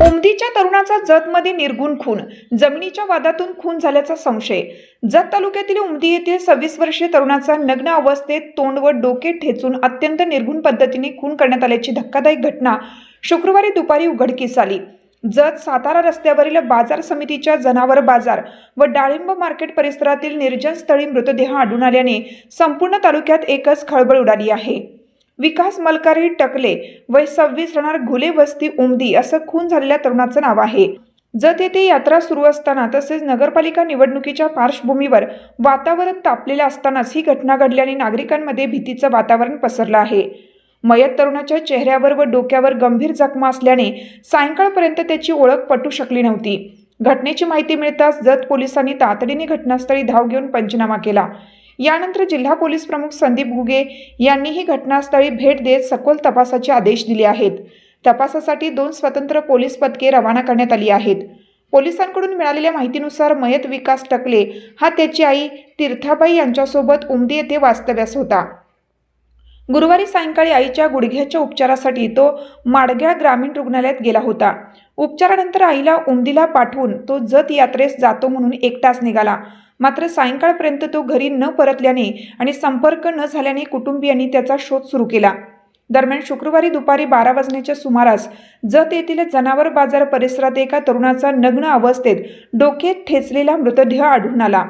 उमदीच्या तरुणाचा जतमध्ये निर्गुण खून जमिनीच्या वादातून खून झाल्याचा संशय. जत तालुक्यातील उमदी येथील सव्वीस वर्षीय तरुणाचा नग्न अवस्थेत तोंड व डोके ठेचून अत्यंत निर्गुण पद्धतीने खून करण्यात आल्याची धक्कादायक घटना शुक्रवारी दुपारी उघडकीस आली. जत सातारा रस्त्यावरील बाजार समितीच्या जनावर बाजार व डाळिंब मार्केट परिसरातील निर्जन स्थळी मृतदेह आढळून आल्याने संपूर्ण तालुक्यात एकच खळबळ उडाली आहे. विकास मलकारी टकले. वय सव्वीस राहणार घुले वस्ती उमदी असं खून झालेल्या तरुणाचं नाव आहे. जत येथे यात्रा सुरू असताना तसेच नगरपालिका निवडणुकीच्या पार्श्वभूमीवर वातावरण तापलेलं असतानाच ही घटना घडल्याने नागरिकांमध्ये भीतीचं वातावरण पसरलं आहे. मयत तरुणाच्या चेहऱ्यावर व डोक्यावर गंभीर जखमा असल्याने सायंकाळपर्यंत त्याची ओळख पटू शकली नव्हती. घटनेची माहिती मिळताच जत पोलिसांनी तातडीने घटनास्थळी धाव घेऊन पंचनामा केला. यानंतर जिल्हा पोलीस प्रमुख संदीप घुगे यांनीही घटनास्थळी भेट देत सखोल तपासाचे आदेश दिले आहेत. तपासासाठी दोन स्वतंत्र पोलीस पथके रवाना करण्यात आली आहेत. पोलिसांकडून मिळालेल्या माहितीनुसार मयत विकास टकले हा त्याची आई तीर्थाबाई यांच्यासोबत उमदी येथे वास्तव्यास होता. गुरुवारी सायंकाळी आईच्या गुडघ्याच्या उपचारासाठी तो माडग्याळ ग्रामीण रुग्णालयात गेला होता. उपचारानंतर आईला उमदीला पाठवून तो जत यात्रेस जातो म्हणून एकटाच निघाला. मात्र सायंकाळपर्यंत तो घरी न परतल्याने आणि संपर्क न झाल्याने कुटुंबियांनी त्याचा शोध सुरू केला. दरम्यान शुक्रवारी दुपारी बारा वाजण्याच्या सुमारास जत येथील जनावर बाजार परिसरात एका तरुणाचा नग्न अवस्थेत डोक्यात ठेचलेला मृतदेह आढळून आला.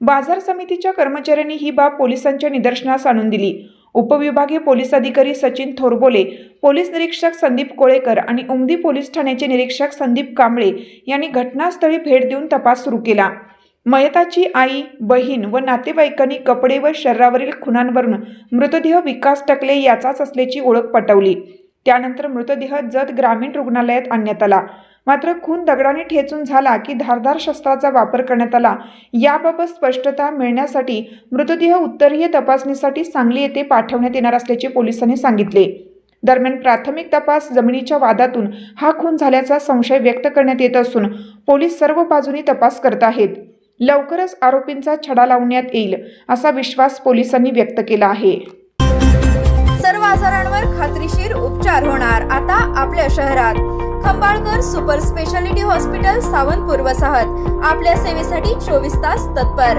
बाजार समितीच्या कर्मचाऱ्यांनी ही बाब पोलिसांच्या निदर्शनास आणून दिली. उपविभागीय पोलीस अधिकारी सचिन थोरबोले पोलीस निरीक्षक संदीप कोळेकर आणि उमदी पोलीस ठाण्याचे निरीक्षक संदीप कांबळे यांनी घटनास्थळी भेट देऊन तपास सुरू केला. मयताची आई बहीण व नातेवाईकांनी कपडे व शरीरावरील खुणांवरून मृतदेह विकास टकले याचाच असल्याची ओळख पटवली. त्यानंतर मृतदेह जत ग्रामीण रुग्णालयात आणण्यात आला. मात्र खून दगडाने ठेचून झाला की धारदार शस्त्राचा वापर करण्यात आला. याबाबत स्पष्टता मिळण्यासाठी मृतदेह उत्तरीय तपासणीसाठी सांगली येथे पाठवण्यात येणार असल्याचे पोलिसांनी सांगितले. दरम्यान प्राथमिक तपास जमिनीच्या वादातून हा खून झाल्याचा संशय व्यक्त करण्यात येत असून पोलीस सर्व बाजूनी तपास करत आहेत. लवकरच आरोपींचा छडा लावण्यात येईल असा विश्वास पोलिसांनी व्यक्त केला आहे. सर्व आजारांवर खात्रीशीर उपचार होणार आता आपल्या शहरात. Khambalkar super speciality hospital Sawantpur वसाहत आपल्या सेवेसाठी चोवीस तास तत्पर.